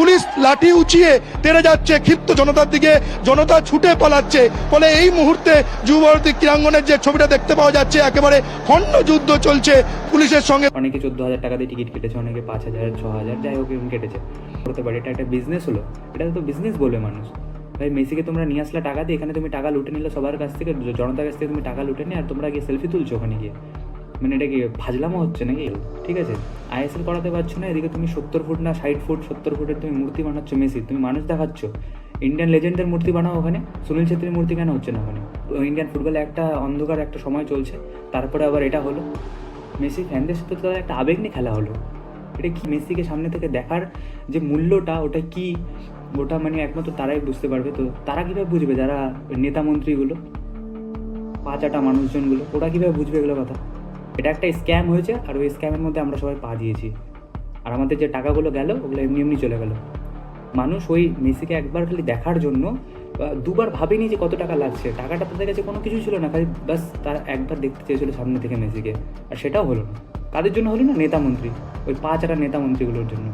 Police লাঠি উঁচিয়ে তেড়ে যাচ্ছে, ক্ষিপ্ত জনতার দিকে। জনতা ছুটে পালাচ্ছে। ফলে এই মুহূর্তে যুবভারতী ক্রীড়াঙ্গনের যে ছবিটা দেখতে পাওয়া যাচ্ছে, একেবারে খণ্ড যুদ্ধ চলছে পুলিশের সঙ্গে। অনেকে চোদ্দ হাজার টাকা দিয়ে টিকিট কেটেছে, অনেকে পাঁচ হাজার ছ হাজার যাই হোক এরকম কেটেছে। করতে পারে, এটা একটা বিজনেস হলো। এটা তো বিজনেস বলবে মানুষ। ভাই, মেসিকে তোমরা নিয়ে আসলে টাকা দিয়ে, এখানে তুমি টাকা লুটে নিলে সবার কাছ থেকে, জনতার কাছ থেকে তুমি টাকা লুটে নিয়ে আর তোমরা গিয়ে সেলফি তুলছো ওখানে গিয়ে। মানে এটা কি ফাজলামো হচ্ছে নাকি? ঠিক আছে? আইএসএল করাতে পারছ না? এদিকে তুমি সত্তর ফুট না, ষাট ফুট, সত্তর ফুটের তুমি মূর্তি বানাচ্ছ, মেসি। তুমি মানুষ দেখাচ্ছ। ইন্ডিয়ান লেজেন্ডের মূর্তি বানাও ওখানে। সুনীল ছেত্রীর মূর্তি কেন হচ্ছে না ওখানে? ইন্ডিয়ান ফুটবলে একটা অন্ধকার, একটা সময় চলছে। তারপরে আবার এটা হলো। মেসি ফ্যানদের সাথে তো একটা আবেগ নিয়ে খেলা হলো। এটা কি মেসিকে সামনে থেকে দেখার যে মূল্যটা, ওটা কি? ওটা মানে একমাত্র তারাই বুঝতে পারবে। তো তারা কীভাবে বুঝবে? যারা নেতা মন্ত্রীগুলো পাঁচাটা মানুষজনগুলো, ওরা কীভাবে বুঝবে এগুলো কথা? এটা একটা স্ক্যাম হয়েছে আর ওই স্ক্যামের মধ্যে আমরা সবাই পা দিয়েছি। আর আমাদের যে টাকাগুলো গেল, ওগুলো এমনি এমনি চলে গেল। মানুষ ওই মেসিকে একবার খালি দেখার জন্য দুবার ভাবেনি যে কত টাকা লাগছে। টাকাটা তাদের কাছে কোনো কিছু ছিল না, খালি বাস তারা একবার দেখতে চেয়েছিল সামনে থেকে মেসিকে। আর সেটাও হলো না। কাদের জন্য হলো না নেতামন্ত্রী ওই পাঁচ আটা নেতামন্ত্রীগুলোর জন্য।